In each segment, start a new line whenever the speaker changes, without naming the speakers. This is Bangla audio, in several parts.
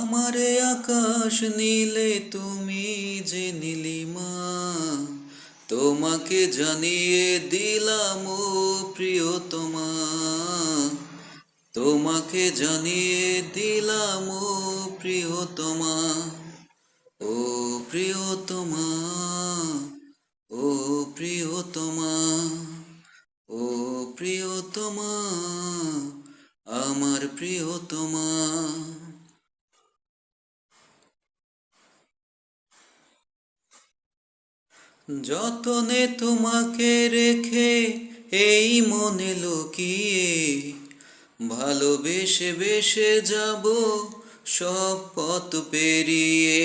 আমারে আকাশ নীলে তুমি যে নীলিমা, তোমাকে জানিয়ে দিলাম ও প্রিয়তমা। তোমাকে জানিয়ে দিলাম ও প্রিয়তমা ও প্রিয়তমা ও প্রিয়তমা ও প্রিয়তমা, আমার প্রিয়তমা। যতনে তোমাকে রেখে এই মনে লুকিয়ে ভালোবেসে বেসে যাব সব পথ পেরিয়ে।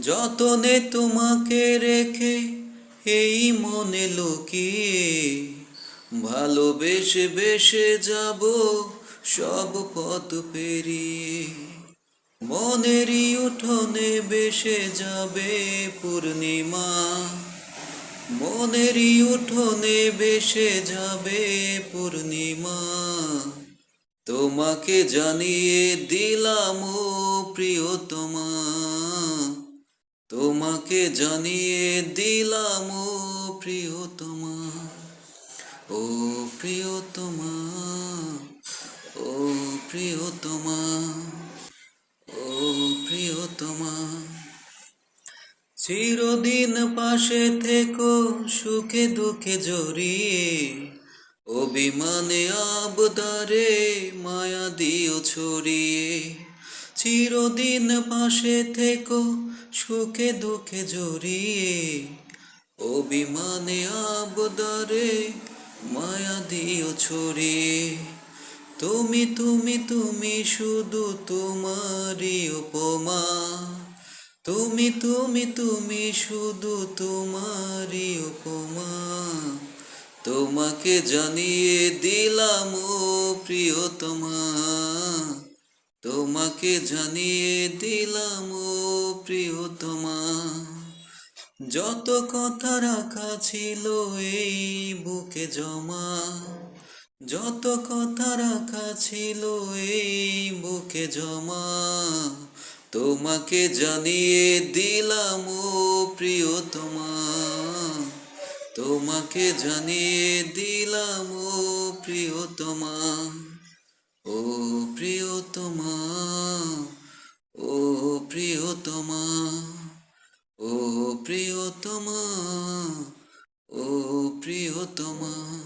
যতনে তোমাকে রেখে এই মনে লুকিয়ে ভালোবেসে বেসে যাব সব পথ পেরিয়ে। মনেরই উঠোনে বেসে যাবে পূর্ণিমা। মনেরই উঠোনে বেসে যাবে পূর্ণিমা। তোমাকে জানিয়ে দিলাম ও প্রিয়তমা। তোমাকে জানিয়ে দিলাম ও প্রিয়তমা। ও প্রিয়তমা ও প্রিয়তমা। প্রিয়তমা চিরদিন পাশে থেকো, সুখে দুঃখে জড়িয়ে। অভিমানে আবদারে মায়া দিও ছড়িয়ে। চিরদিন পাশে থেকো, সুখে দুঃখে জড়িয়ে। অভিমানে আবদারে মায়া দিও ছড়িয়ে। তুমি তুমি তুমি শুধু তোমারই উপমা। তুমি তুমি তুমি শুধু তোমারই উপমা। তোমাকে জানিয়ে দিলাম, ও প্রিয়তমা। তোমাকে জানিয়ে দিলাম, ও প্রিয়তমা। যত কথা রাখা ছিল, এই বুকে জমা। যত কথা রাখা ছিল এই বুকে জমা। তোমাকে জানিয়ে দিলাম ও প্রিয়তমা। তোমাকে জানিয়ে দিলাম ও প্রিয়তমা। ও প্রিয়তমা ও প্রিয়তমা ও প্রিয়তমা ও প্রিয়তমা।